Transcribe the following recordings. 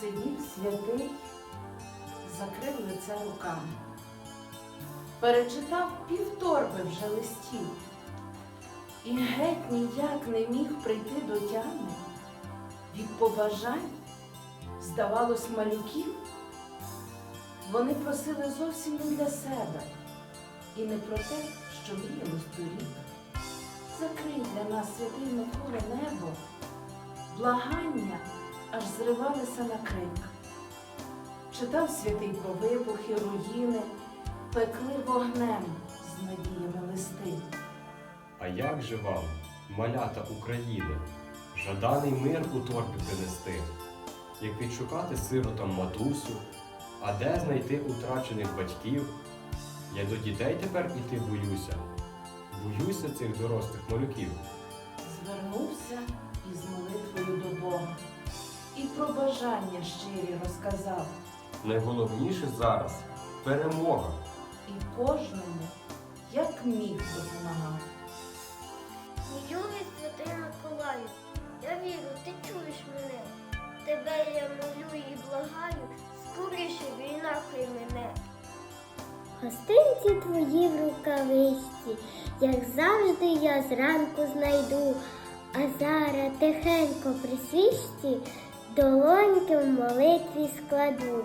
Сидів святий, закрив лице руками. Перечитав півторби вже листів. І геть ніяк не міг прийти до тями. Від побажань, здавалось, малюків. Вони просили зовсім не для себе і не про те, що мріялось торік. Закрий для нас святий Микола небо, благання аж зривалися на крик. Читав святий про вибухи, руїни, пекли вогнем з надіями листи. А як же вам, малята України, жаданий мир у торбі принести, як відшукати сиротам матусю, а де знайти утрачених батьків? Я до дітей тепер іти боюся, боюся цих дорослих малюків. Звернувся із молитвою до Бога і про бажання щирі розказав, Найголовніше зараз перемога. і кожному, як міг допомагав. Мій любий святий Миколаю, я вірю, ти чуєш мене. Тебе я молю і благаю, скоріше війна хай мене. Гостинці твої в рукавичці, як завжди я зранку знайду, а зараз тихенько при свічці долоньки в молитві складу.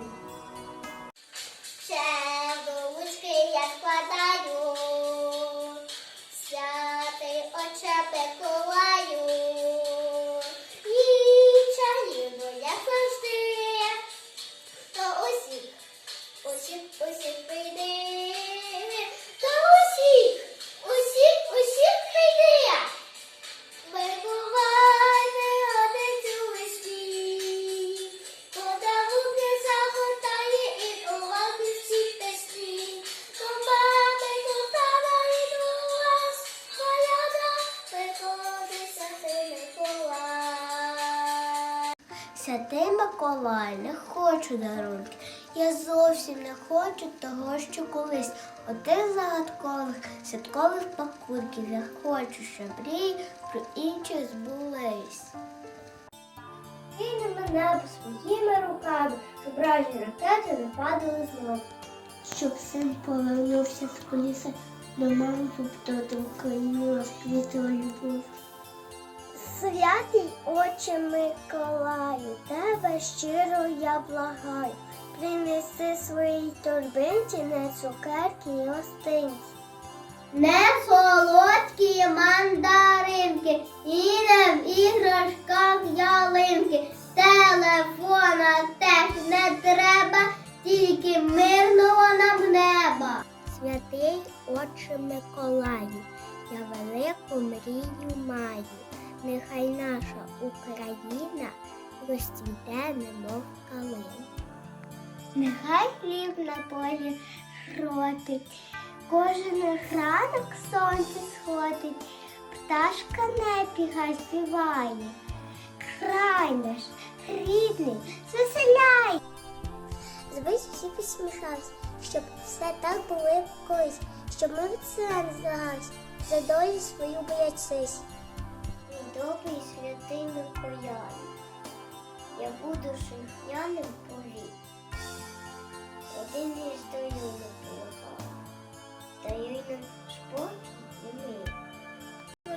Святий Миколай, не хочу дарунки. Я зовсім не хочу того, що колись один загадкових святкових пакунків. Я хочу, щоб мрії про інших збулись. На небо своїми руками, щоб вражі ракети не падали знов. Щоб син повернувся з коліса до мами, тобто Україну розквітила любов. Святий Отче Миколаю, тебе щиро я благаю. Принеси своїй торбинці не цукерки і гостинці. Не солодкі мандаринки, і не в іграшках ялинки. Телефона теж не треба, тільки мирного нам неба. Святий Отче Миколаю, я велику мрію маю. Нехай наша Україна розцвіте, немов калина. Нехай хліб на полі ротить, кожен ранок сонце сходить, пташка небі хай співає. Край наш рідний, звеселяй. Звись всі посміхались, щоб все так було як колись, щоб ми від села не злагались, за долю свою боячись. Добрий святий я буду шляхняним повік. Один із даю не полагаю, даю нам спокій і мир.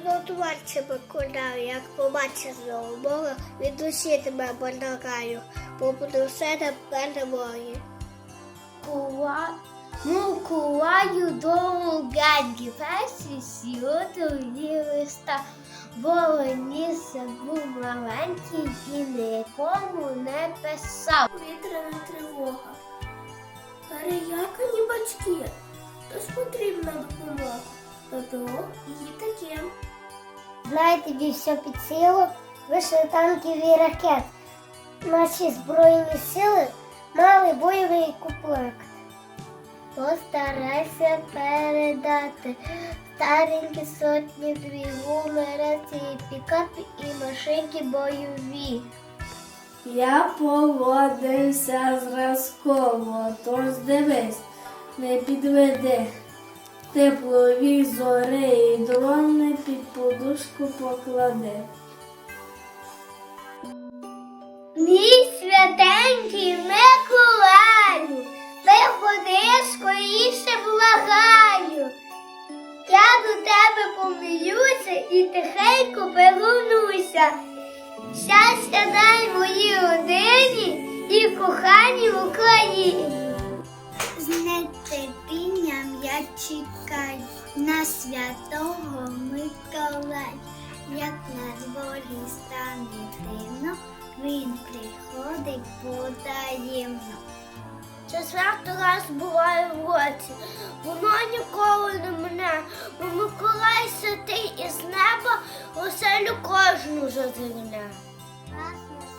Готуватися Миколаю, як побачиш знову Бога, від душі тебе благаю, бо буду все на перемоги. Кува... Миколаю дому гаді, перші сьогодні листа, бо линіся був маленький і нікому не писав. Повітряна тривога. Перелякані батьки, тож потрібна допомога. ППО і таке. Знаєте, тобі все під силу, вийшли танків і ракет. Наші збройні сили мали бойовий комплект. Постарайся передати старенькі сотні дві рації, пікапи і машинки бойові. Я поводився зразково, тож дивись, не підведи. Тепловізори і дрони під подушку поклади. Мій святе Дорогенький Миколаю, виходи скоріше благаю. Тебе помилюся і тихенько повернуся. Щастя дай моїй родині і коханій Україні. З нетерпінням я чекаю на святого Миколая. Як на дворі стане темно, він приходить потаємно. Це свято раз буває в році, воно ніколи не мене, Görüşürüz sevgiler. Gracias.